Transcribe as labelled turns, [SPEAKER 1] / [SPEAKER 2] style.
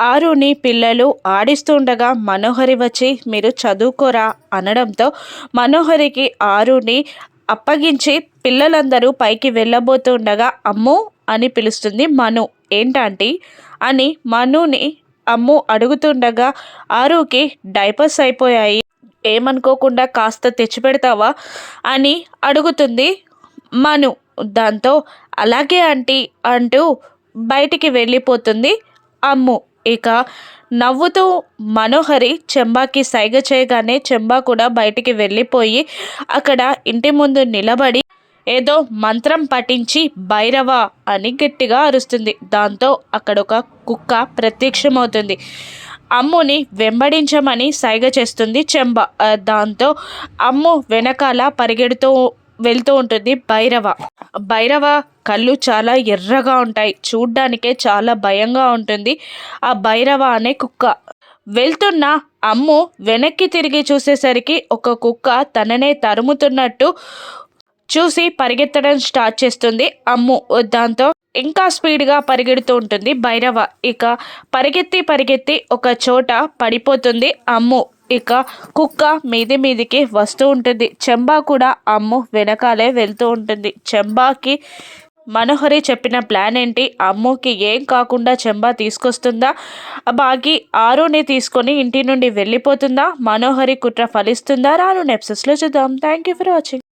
[SPEAKER 1] ఆరుని పిల్లలు ఆడిస్తుండగా మనోహరి వచ్చి మీరు చదువుకోరా అనడంతో మనోహరికి ఆరుని అప్పగించి పిల్లలందరూ పైకి వెళ్ళబోతుండగా అమ్ము అని పిలుస్తుంది మను. ఏంటంటే? అని మనుని అమ్ము అడుగుతుండగా ఆరుకి డైపర్స్ అయిపోయాయి. ఏమనుకోకుండా కాస్త తెచ్చిపెడతావా? అని అడుగుతుంది మను. దాంతో అలాగే ఆంటీ అంటూ బయటికి వెళ్ళిపోతుంది అమ్ము. ఇక నవ్వుతూ మనోహరి చెంబాకి సైగ చేయగానే చెంబా కూడా బయటికి వెళ్ళిపోయి అక్కడ ఇంటి ముందు నిలబడి ఏదో మంత్రం పఠించి భైరవ అని గట్టిగా అరుస్తుంది. దాంతో అక్కడ ఒక కుక్క ప్రత్యక్షమవుతుంది. అమ్ముని వెంబడించమని సైగ చేస్తుంది చెంబ. దాంతో అమ్ము వెనకాల పరిగెడుతూ వెళ్తూ ఉంటుంది. భైరవ. భైరవ కళ్ళు చాలా ఎర్రగా ఉంటాయి. చూడ్డానికే చాలా భయంగా ఉంటుంది. ఆ భైరవ అనే కుక్క. వెళ్తున్న అమ్ము వెనక్కి తిరిగి చూసేసరికి ఒక కుక్క తననే తరుముతున్నట్టు చూసి పరిగెత్తడం స్టార్ట్ చేస్తుంది. అమ్ము దాంతో ఇంకా స్పీడ్గా పరిగెడుతూ ఉంటుంది. భైరవ ఇక పరిగెత్తి పరిగెత్తి ఒక చోట పడిపోతుంది. అమ్ము ఇక కుక్క మీది మీదికి వస్తూ ఉంటుంది. చెంబా కూడా అమ్ము వెనకాలే వెళ్తూ ఉంటుంది. చెంబాకి మనోహరి చెప్పిన ప్లాన్ ఏంటి? అమ్ముకి ఏం కాకుండా చెంబా తీసుకొస్తుందా? బాగి ఆరుని తీసుకొని ఇంటి నుండి వెళ్ళిపోతుందా? మనోహరి కుట్ర ఫలిస్తుందా? రాను నెప్సెస్లో చూద్దాం. Thank you for watching